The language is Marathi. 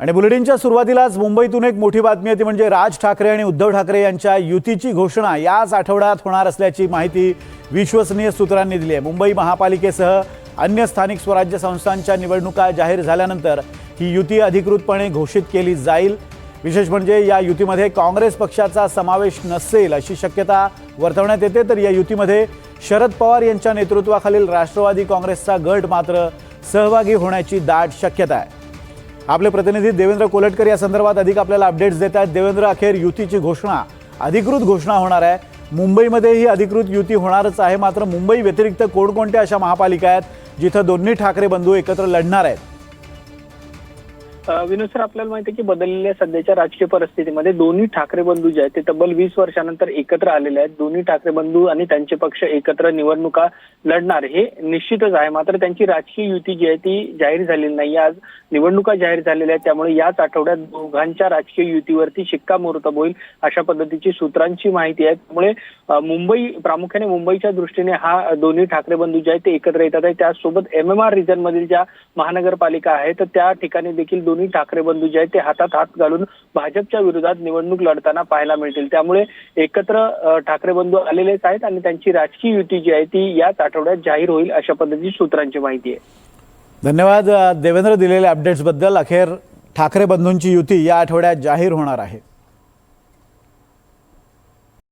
आणि बुलेटिनच्या सुरुवातीलाच मुंबईतून एक मोठी बातमी आहे ती म्हणजे राज ठाकरे आणि उद्धव ठाकरे यांच्या युतीची घोषणा याच आठवड्यात होणार असल्याची माहिती विश्वसनीय सूत्रांनी दिली आहे. मुंबई महापालिकेसह अन्य स्थानिक स्वराज्य संस्थांच्या निवडणुका जाहीर झाल्यानंतर ही युती अधिकृतपणे घोषित केली जाईल. विशेष म्हणजे या युतीमध्ये काँग्रेस पक्षाचा समावेश नसेल अशी शक्यता वर्तवण्यात येते. तर या युतीमध्ये शरद पवार यांच्या नेतृत्वाखालील राष्ट्रवादी काँग्रेसचा गट मात्र सहभागी होण्याची दाट शक्यता आहे. आपले प्रतिनिधी देवेंद्र कोलटकर या संदर्भात अधिक आपल्याला अपडेट्स देत आहेत. देवेंद्र अखेर युतीची घोषणा अधिकृत घोषणा होणार आहे. मुंबईमध्ये ही अधिकृत युती होणारच आहे. मात्र मुंबई व्यतिरिक्त कोणकोणत्या अशा महापालिका आहेत जिथं दोन्ही ठाकरे बंधू एकत्र लढणार आहेत? विनोद सर आपल्याला माहिती आहे की बदललेल्या सध्याच्या राजकीय परिस्थितीमध्ये दोन्ही ठाकरे बंधू जे आहेत ते तब्बल वीस वर्षानंतर एकत्र आलेले आहेत. दोन्ही ठाकरे बंधू आणि त्यांचे पक्ष एकत्र निवडणुका लढणार. हे निश्चितच आहे. मात्र त्यांची राजकीय युती जी आहे ती जाहीर झालेली नाही. आज निवडणुका जाहीर झालेल्या आहेत. त्यामुळे याच आठवड्यात दोघांच्या राजकीय युतीवरती शिक्कामोर्तब होईल अशा पद्धतीची सूत्रांची माहिती आहे. त्यामुळे मुंबई प्रामुख्याने मुंबईच्या दृष्टीने हा दोन्ही ठाकरे बंधू जे आहेत ते एकत्र येतात आहे एम एम आर रिजन मधील ज्या महानगरपालिका आहेत तर त्या ठिकाणी देखील दोन्ही ठाकरे बंधू जे आहेत ते हातात हात घालून भाजपच्या विरोधात निवडणूक लढताना पाहायला मिळतील. त्यामुळे एकत्र ठाकरे बंधू आलेलेच आहेत आणि त्यांची राजकीय युती जी आहे ती याच आठवड्यात जाहीर होईल अशा पद्धतीची सूत्रांची माहिती आहे. धन्यवाद देवेंद्र दिलेल्या अपडेट्सबद्दल अखेर ठाकरे बंधूंची युती या आठवड्यात जाहीर होणार आहे.